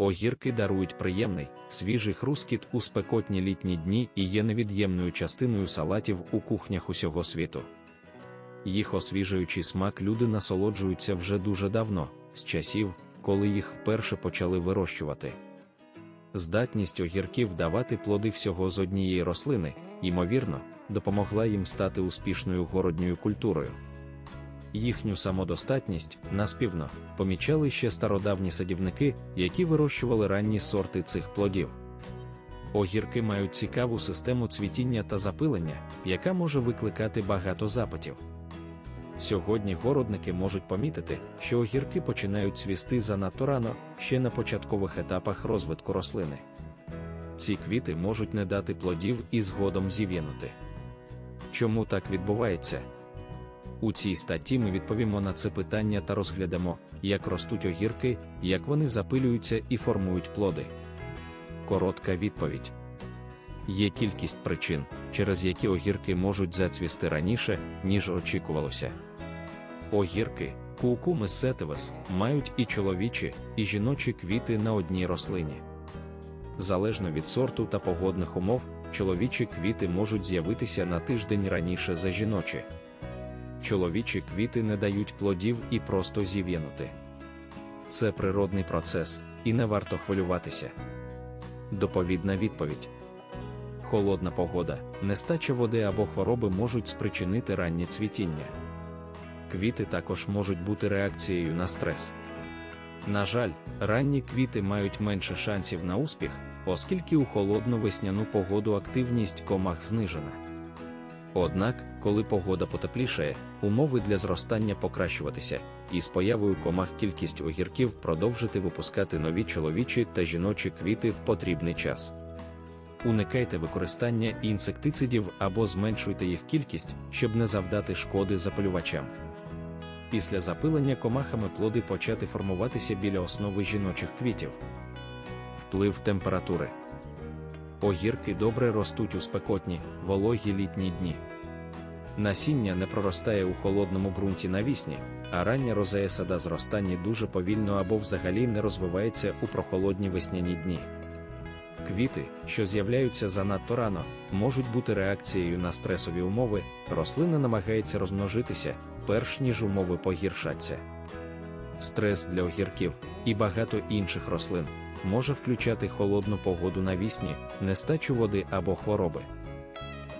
Огірки дарують приємний, свіжий хрускіт у спекотні літні дні і є невід'ємною частиною салатів у кухнях усього світу. Їх освіжуючий смак люди насолоджуються вже дуже давно, з часів, коли їх вперше почали вирощувати. Здатність огірків давати плоди всього з однієї рослини, ймовірно, допомогла їм стати успішною городньою культурою. Їхню самодостатність, наспівно, помічали ще стародавні садівники, які вирощували ранні сорти цих плодів. Огірки мають цікаву систему цвітіння та запилення, яка може викликати багато запитів. Сьогодні городники можуть помітити, що огірки починають цвісти занадто рано, ще на початкових етапах розвитку рослини. Ці квіти можуть не дати плодів і згодом зів'янути. Чому так відбувається? У цій статті ми відповімо на це питання та розглядамо, як ростуть огірки, як вони запилюються і формують плоди. Коротка відповідь. Є кількість причин, через які огірки можуть зацвісти раніше, ніж очікувалося. Огірки, кукуми сетевес, мають і чоловічі, і жіночі квіти на одній рослині. Залежно від сорту та погодних умов, чоловічі квіти можуть з'явитися на тиждень раніше за жіночі. Чоловічі квіти не дають плодів і просто зів'янути. Це природний процес, і не варто хвилюватися. Доповідна відповідь. Холодна погода, нестача води або хвороби можуть спричинити раннє цвітіння. Квіти також можуть бути реакцією на стрес. На жаль, ранні квіти мають менше шансів на успіх, оскільки у холодну весняну погоду активність комах знижена. Однак, коли погода потеплішає, умови для зростання покращуватися, і з появою комах кількість огірків продовжити випускати нові чоловічі та жіночі квіти в потрібний час. Уникайте використання інсектицидів або зменшуйте їх кількість, щоб не завдати шкоди запалювачам. Після запилення комахами плоди почати формуватися біля основи жіночих квітів. Вплив температури. Огірки добре ростуть у спекотні, вологі літні дні. Насіння не проростає у холодному ґрунті навісні, а рання розея сада зростання дуже повільно або взагалі не розвивається у прохолодні весняні дні. Квіти, що з'являються занадто рано, можуть бути реакцією на стресові умови, рослина намагається розмножитися, перш ніж умови погіршаться. Стрес для огірків і багато інших рослин може включати холодну погоду навісні, нестачу води або хвороби.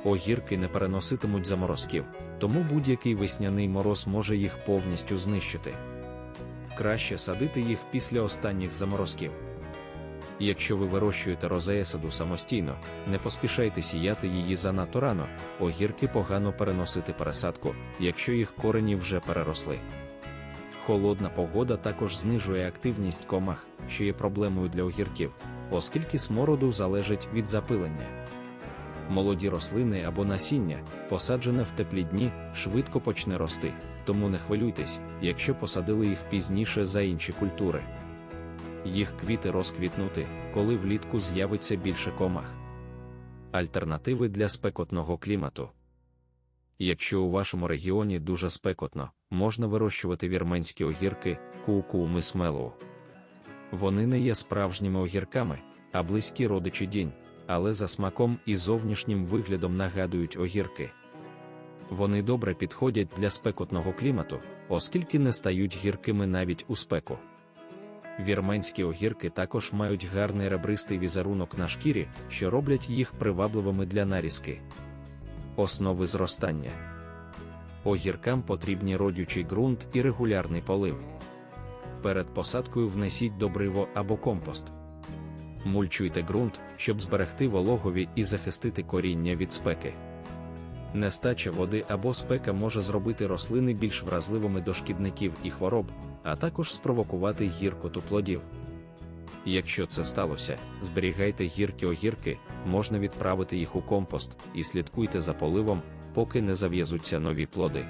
Огірки не переноситимуть заморозків, тому будь-який весняний мороз може їх повністю знищити. Краще садити їх після останніх заморозків. Якщо ви вирощуєте розеесаду самостійно, не поспішайте сіяти її занадто рано, огірки погано переносити пересадку, якщо їх корені вже переросли. Холодна погода також знижує активність комах, що є проблемою для огірків, оскільки смороду залежить від запилення. Молоді рослини або насіння, посаджене в теплі дні, швидко почне рости, тому не хвилюйтесь, якщо посадили їх пізніше за інші культури. Їх квіти розквітнути, коли влітку з'явиться більше комах. Альтернативи для спекотного клімату. Якщо у вашому регіоні дуже спекотно, можна вирощувати вірменські огірки, куку мисмелу. Вони не є справжніми огірками, а близькі родичі дінь, але за смаком і зовнішнім виглядом нагадують огірки. Вони добре підходять для спекотного клімату, оскільки не стають гіркими навіть у спеку. Вірменські огірки також мають гарний ребристий візерунок на шкірі, що роблять їх привабливими для нарізки. Основи зростання. Огіркам потрібні родючий ґрунт і регулярний полив. Перед посадкою внесіть добриво або компост. Мульчуйте ґрунт, щоб зберегти вологові і захистити коріння від спеки. Нестача води або спека може зробити рослини більш вразливими до шкідників і хвороб, а також спровокувати гіркоту плодів. Якщо це сталося, зберігайте гіркі огірки, можна відправити їх у компост і слідкуйте за поливом, поки не зав'язуться нові плоди.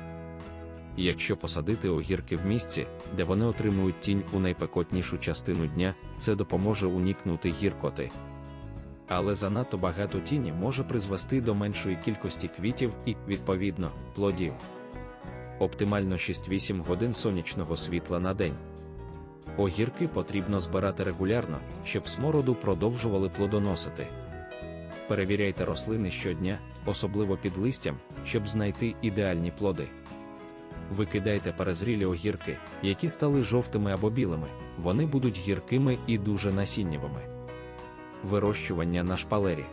Якщо посадити огірки в місці, де вони отримують тінь у найпекотнішу частину дня, це допоможе уникнути гіркоти. Але занадто багато тіні може призвести до меншої кількості квітів і, відповідно, плодів. Оптимально 6-8 годин сонячного світла на день. Огірки потрібно збирати регулярно, щоб смороду продовжували плодоносити. Перевіряйте рослини щодня, особливо під листям, щоб знайти ідеальні плоди. Викидайте перезрілі огірки, які стали жовтими або білими, вони будуть гіркими і дуже насіннєвими. Вирощування на шпалері.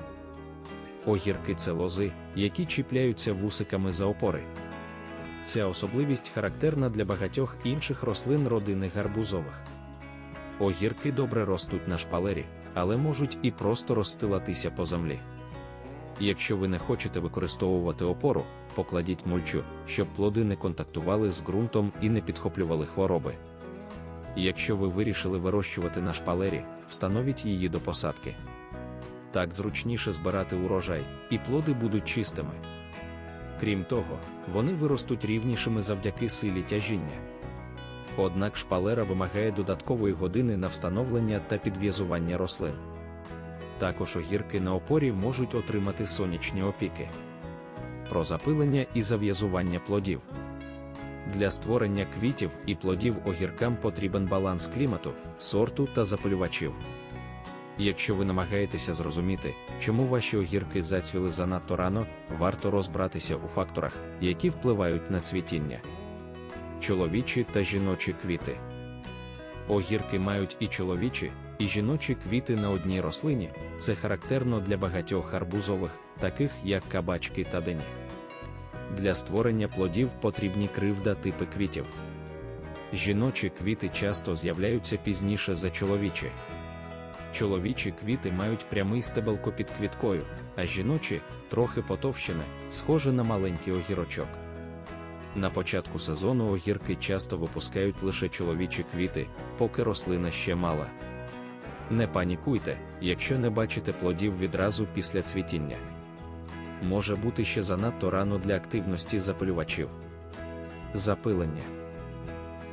Огірки це лози, які чіпляються вусиками за опори. Ця особливість характерна для багатьох інших рослин родини гарбузових. Огірки добре ростуть на шпалері, але можуть і просто розстилатися по землі. Якщо ви не хочете використовувати опору, покладіть мульчу, щоб плоди не контактували з ґрунтом і не підхоплювали хвороби. Якщо ви вирішили вирощувати на шпалері, встановіть її до посадки. Так зручніше збирати урожай, і плоди будуть чистими. Крім того, вони виростуть рівнішими завдяки силі тяжіння. Однак шпалера вимагає додаткової години на встановлення та підв'язування рослин. Також огірки на опорі можуть отримати сонячні опіки. Про запилення і зав'язування плодів. Для створення квітів і плодів огіркам потрібен баланс клімату, сорту та запилювачів. Якщо ви намагаєтеся зрозуміти, чому ваші огірки зацвіли занадто рано, варто розбратися у факторах, які впливають на цвітіння. Чоловічі та жіночі квіти. Огірки мають і чоловічі, і жіночі квіти на одній рослині, це характерно для багатьох арбузових, таких як кабачки та дині. Для створення плодів потрібні кривда типи квітів. Жіночі квіти часто з'являються пізніше за чоловічі. Чоловічі квіти мають прямий стебелко під квіткою, а жіночі трохи потовщене, схоже на маленький огірочок. На початку сезону огірки часто випускають лише чоловічі квіти, поки рослина ще мала. Не панікуйте, якщо не бачите плодів відразу після цвітіння. Може бути ще занадто рано для активності запилювачів. Запилення.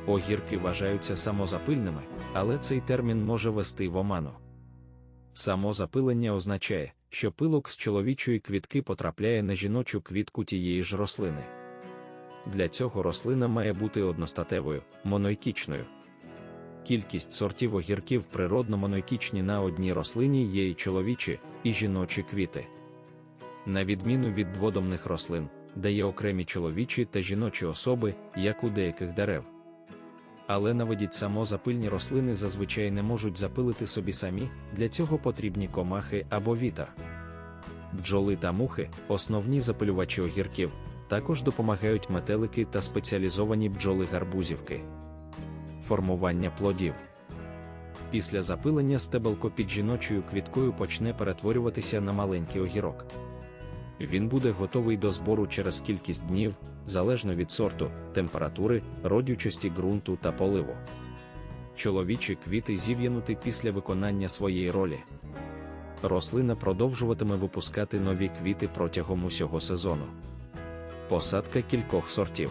Огірки вважаються самозапильними, але цей термін може вести в оману. Самозапилення означає, що пилок з чоловічої квітки потрапляє на жіночу квітку тієї ж рослини. Для цього рослина має бути одностатевою, моноікічною. Кількість сортів огірків природно моноікічні на одній рослині є і чоловічі, і жіночі квіти. На відміну від дводомних рослин, де є окремі чоловічі та жіночі особи, як у деяких дерев. Але наведіть самозапильні рослини зазвичай не можуть запилити собі самі, для цього потрібні комахи або вітер. Бджоли та мухи, основні запилювачі огірків, також допомагають метелики та спеціалізовані бджоли гарбузівки. Формування плодів. Після запилення стебелко під жіночою квіткою почне перетворюватися на маленький огірок. Він буде готовий до збору через кількість днів, залежно від сорту, температури, родючості ґрунту та поливу. Чоловічі квіти зів'янути після виконання своєї ролі. Рослина продовжуватиме випускати нові квіти протягом усього сезону. Посадка кількох сортів.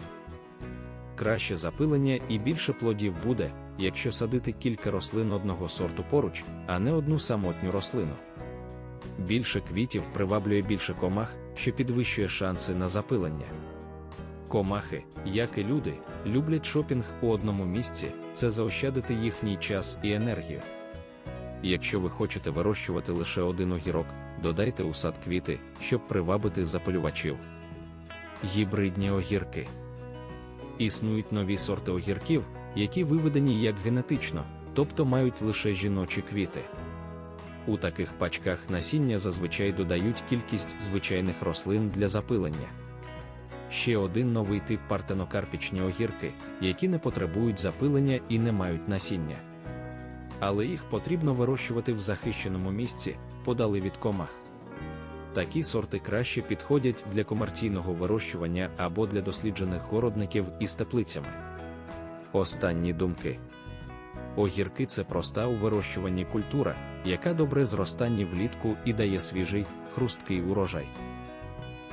Краще запилення і більше плодів буде, якщо садити кілька рослин одного сорту поруч, а не одну самотню рослину. Більше квітів приваблює більше комах, що підвищує шанси на запилення. Комахи, як і люди, люблять шопінг у одному місці, це заощадити їхній час і енергію. Якщо ви хочете вирощувати лише один огірок, додайте у сад квіти, щоб привабити запилювачів. Гібридні огірки. Існують нові сорти огірків, які виведені як генетично, тобто мають лише жіночі квіти. У таких пачках насіння зазвичай додають кількість звичайних рослин для запилення. Ще один новий тип партенокарпічні огірки, які не потребують запилення і не мають насіння. Але їх потрібно вирощувати в захищеному місці, подали від комах. Такі сорти краще підходять для комерційного вирощування або для досліджених городників із теплицями. Останні думки. Огірки це проста у вирощуванні культура, яка добре зростання влітку і дає свіжий, хрусткий урожай.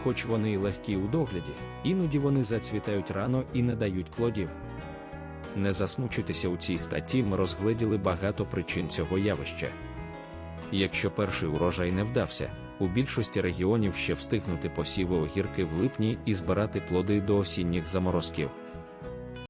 Хоч вони й легкі у догляді, іноді вони зацвітають рано і не дають плодів. Не засмучуйтеся у цій статті, ми розгледіли багато причин цього явища. Якщо перший урожай не вдався, у більшості регіонів ще встигнути посіви огірки в липні і збирати плоди до осінніх заморозків.